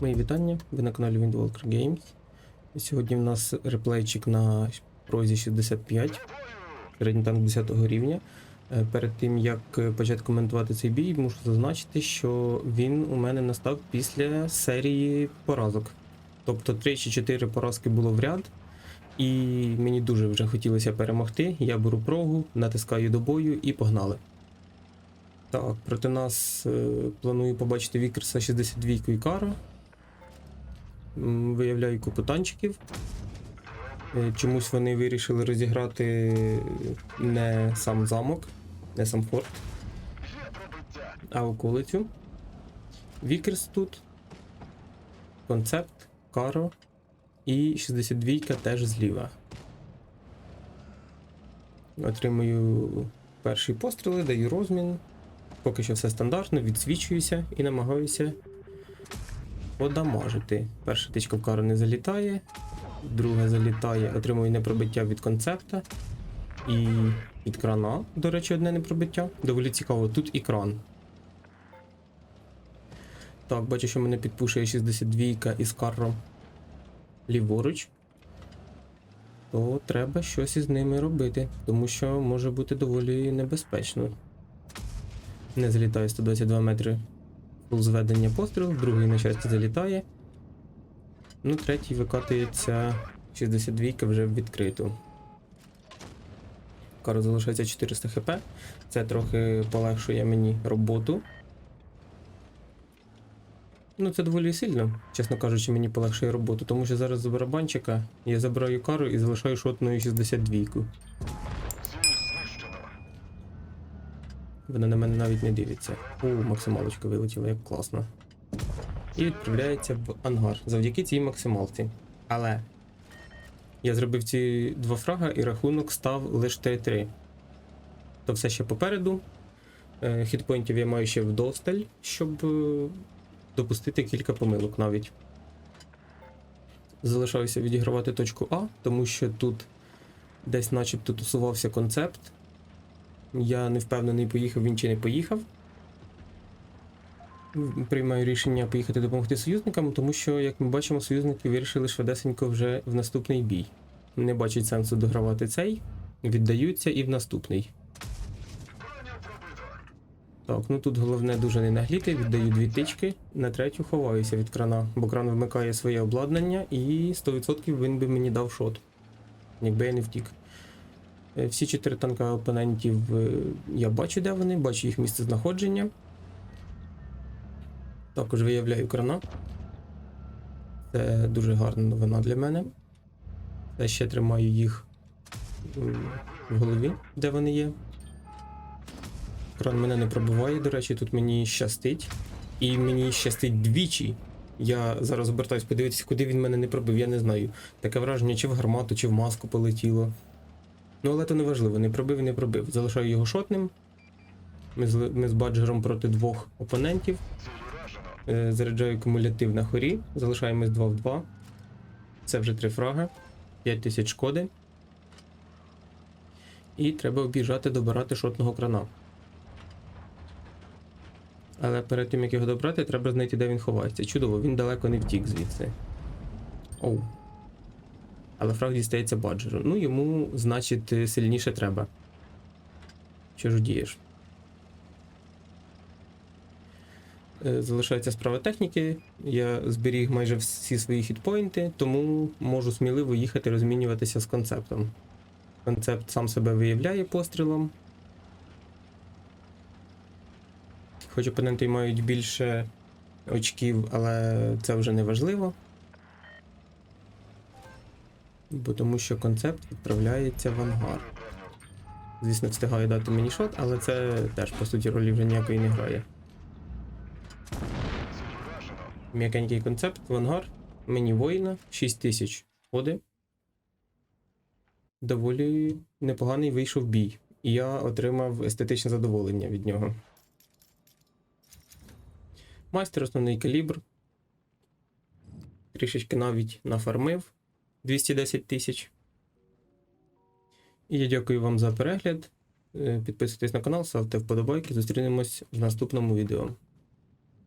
Мої вітання, ви на каналі Windwalker Games. Сьогодні в нас реплейчик на прозі 65, середній танк 10 рівня. Е, Перед тим як е, почати коментувати цей бій, мушу зазначити, що він у мене настав після серії поразок. Тобто 3 чи 4 поразки було в ряд, і мені дуже вже хотілося перемогти. Я беру прогу, натискаю до бою і погнали. Так, проти нас е, планую побачити Вікерса 62 і Кара. Виявляю купу танчиків. Е, Чомусь вони вирішили розіграти не сам замок, не сам форт, а околицю. Вікерс тут. Концепт, Каро і 62 теж зліва. Отримую перші постріли, даю розмін. Поки що все стандартно, відсвічуюся і намагаюся подамажити. Перша тичка в кару не залітає, друга залітає, отримую непробиття від концепта і від крана, до речі, одне непробиття. Доволі цікаво, тут і кран. Так, бачу, що мене підпушує 62 із карром ліворуч. То треба щось із ними робити, тому що може бути доволі небезпечно. Не залітає 122 метри фул зведення постріл, другий на щастя залітає. Ну, третій викатується 62 вже в відкриту. Кару залишається 400 хп. Це трохи полегшує мені роботу. Ну, це доволі сильно, чесно кажучи, мені полегшує роботу, тому що зараз з барабанчика я забираю кару і залишаю шотною 62. Вона на мене навіть не дивиться. О, максималочка вилетіла, як класно. І відправляється в ангар завдяки цій максималці. Але я зробив ці два фрага і рахунок став лише 3-3. То все ще попереду. Е, Хітпоінтів я маю ще вдосталь, щоб е, допустити кілька помилок навіть. Залишаюся відігравати точку А, тому що тут десь начебто тусувався концепт. Я не впевнений, поїхав він чи не поїхав. Приймаю рішення поїхати допомогти союзникам, тому що, як ми бачимо, союзники вирішили швидесенько вже в наступний бій. Не бачать сенсу догравати цей, віддаються і в наступний. Так, ну тут головне дуже не нагліти, віддаю дві тички, на третю ховаюся від крана, бо кран вмикає своє обладнання і 100% він би мені дав шот, якби я не втік. Е, Всі чотири танка опонентів е, я бачу, де вони, бачу їх місце знаходження. Також виявляю крана. Це дуже гарна новина для мене. Я ще тримаю їх в голові, де вони є. Кран мене не пробиває, до речі, тут мені щастить. І мені щастить двічі. Я зараз обертаюсь подивитися, куди він мене не пробив, я не знаю. Таке враження, чи в гармату, чи в маску полетіло. Ну, але то не важливо, не пробив і не пробив. Залишаю його шотним. Ми з, ми з баджером проти двох опонентів. Е, заряджаю кумулятив на хорі. Залишаємось 2 в 2. Це вже три фраги. 5 тисяч шкоди. І треба об'їжджати добирати шотного крана. Але перед тим як його добрати, треба знайти, де він ховається. Чудово, він далеко не втік звідси. Оу. Але фраг дістається баджеру. Ну, йому, значить, сильніше треба. Що ж дієш? Е, Залишається справа техніки. Я зберіг майже всі свої хітпоінти, тому можу сміливо їхати розмінюватися з концептом. Концепт сам себе виявляє пострілом. Хоч опоненти мають більше очків, але це вже не важливо. Бо тому що концепт відправляється в ангар. Звісно, встигаю дати мені шот, але це теж по суті ролі вже ніякої не грає. М'якенький концепт в ангар. Мені воїна 6000 ходи. Доволі непоганий вийшов бій. І я отримав естетичне задоволення від нього. Майстер основний калібр. Трішечки навіть нафармив 210 тисяч. І я дякую вам за перегляд. Е, Підписуйтесь на канал, ставте вподобайки. Зустрінемось в наступному відео.